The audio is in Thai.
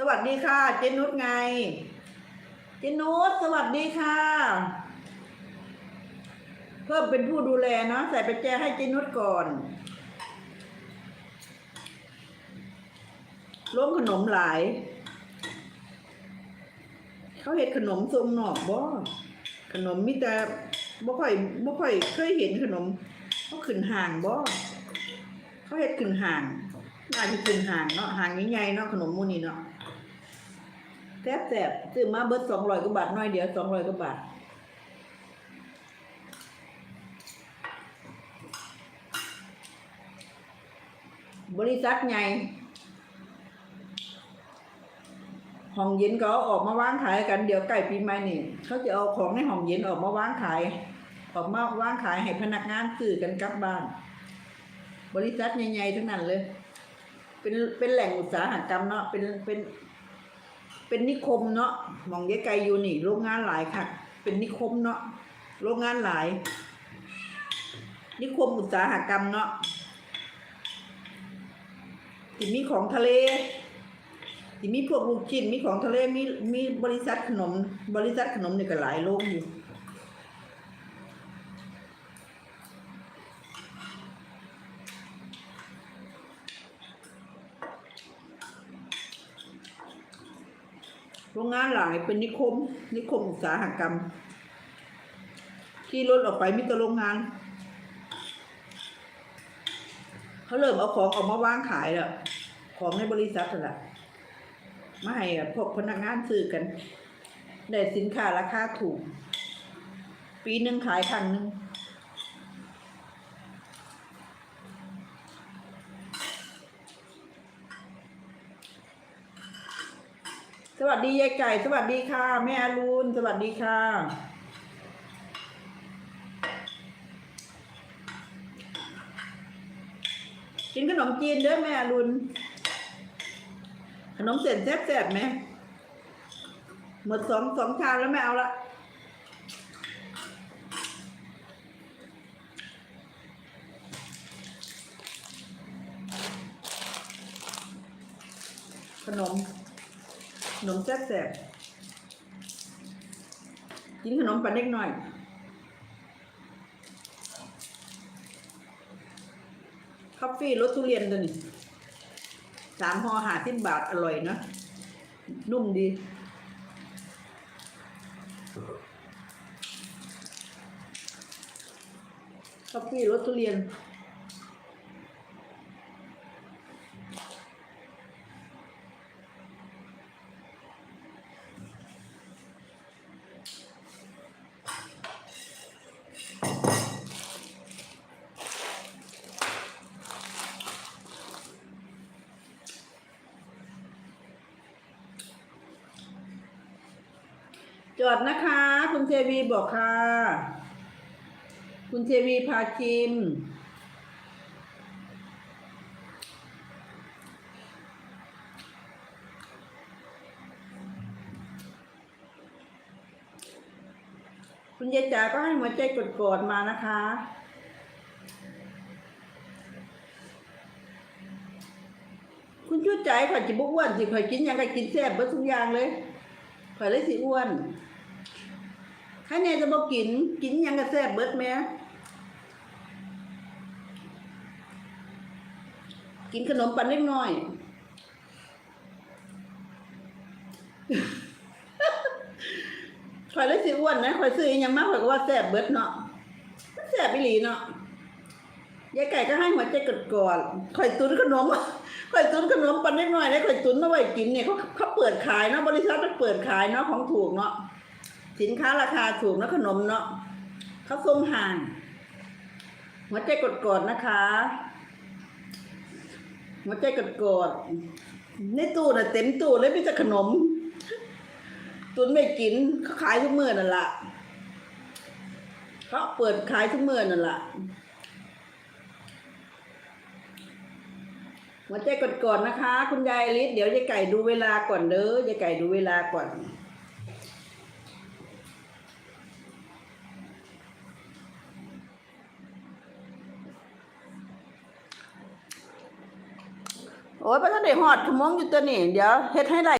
สวัสดีค่ะ เจนุชไง เจนุชสวัสดีค่ะ เพิ่มเป็นผู้ดูแลเนาะใส่ประแจให้เจนุชก่อนร่วมขนมหลาย เขาเห็ดขนมทรงหนอกบ่ขนมมีแต่บ่ค่อยบ่ค่อยเคยเห็นขนมเขาขึ้นห่างบ่เขาเห็ดขึ้นห่างน่าจะขึ้นห่างเนาะห่างใหญ่ๆเนาะขนมมูนี่เนาะ บแซ่บซื้อมาเบิดสองร้อยกว่าบาทน้อยเดียวสองร้อยกว่าบาทบริษัทใหญ่ห้องเย็นก็เอาออกมาวางขายกันเดี๋ยวใกล้ปีใหม่นี่เขาจะเอาของในห้องเย็นออกมาวางขาย ออกมาวางขายให้พนักงานซื้อกันกลับบ้าน บริษัทใหญ่ๆทั้งนั้นเลย เป็นเป็นแหล่งอุตสาหกรรมเนาะเป็นเป็น เป็นนิคมเนาะมองยายไกลอยู่นี่โรงงานหลายค่ะ เป็นนิคมเนาะโรงงานหลาย นิคมอุตสาหกรรมเนาะที่มีของทะเลที่มีพวกลูกชิ้นมีของทะเลมีมีบริษัทขนม บริษัทขนมนี่ก็หลายโรงอยู่ รงงานหลายเป็นนิคม นิคมอุตสาหกรรมขี่รถออกไปมีแต่โรงงาน เขาเริ่มเอาของออกมาวางขายแล้ว ของในบริษัทแหละมาให้พวกพนักงานซื้อกัน ได้สินค้าราคาถูก ปีหนึ่งขายครั้งหนึ่ง วัสดียายไก่ สวัสดีค่ะ แม่อรุณสวัสดีค่ะกินขนมจีนเด้อแม่อรุณขนมเส้นแซ่บๆไหมหมดสองสองชามแล้วไม่เอาละขนม ขนมแซ่บๆกินขนมปันเล็กหน่อยคอฟฟี่รสทุเรียนตัวนี้สามห่อหาสิบบาทอร่อยเนอะนุ่มดี คอฟฟี่รสทุเรียน จอดนะคะ คุณเทวีบอกค่ะ คุณเทวีพาชิม คุณยายจ๋าก็ให้หัวใจกดกดๆมานะคะคุณชูใจข่อยจิบุอ้วนสิข่อยกินยังก็กินแซ่บเบิดทุกอย่างเลย ข่อยเลยสิอ้วนใครแน่จะบอกกิน กินยังก็แซบเบิดแหม่กินขนมปันเล็กน้อย ข่อยเลยสิอ้วนนะข่อยซื้ออยังมาข่อยก็ว่าแซบเบิดเนาะมันแซบอีหลีเนาะยายไก่ก็ให้หัวใจกดกอดข่อยตุนขนม ข่อยตุนขนมปันเล็กน้อยแล้วข่อยตุนมาไว้กินเนี่ยเขาเขาเปิดขายเนาะบริษัทมันเปิดขายเนาะของถูกเนาะสินค้าราคาถูกเนาะขนมเนาะเขาส่งห่างหัวใจกดกอดนะคะหัวใจกดกอดในตู้น่ะเต็มตู้เลยมีแต่ขนม ตุนไม่กินเขาขายทุกมื้อนั่นล่ะเขาเปิดขายทุกมื้อนั่นล่ะ หัวใจกดก่อนนะคะ คุณยายลิศเดี๋ยวยายไก่ดูเวลาก่อนเด้อยายไก่ดูเวลาก่อน โอ้ยพระท่านได้หอดขมงอยู่ตัวนี้เดี๋ยวเฮ็ดให้ได้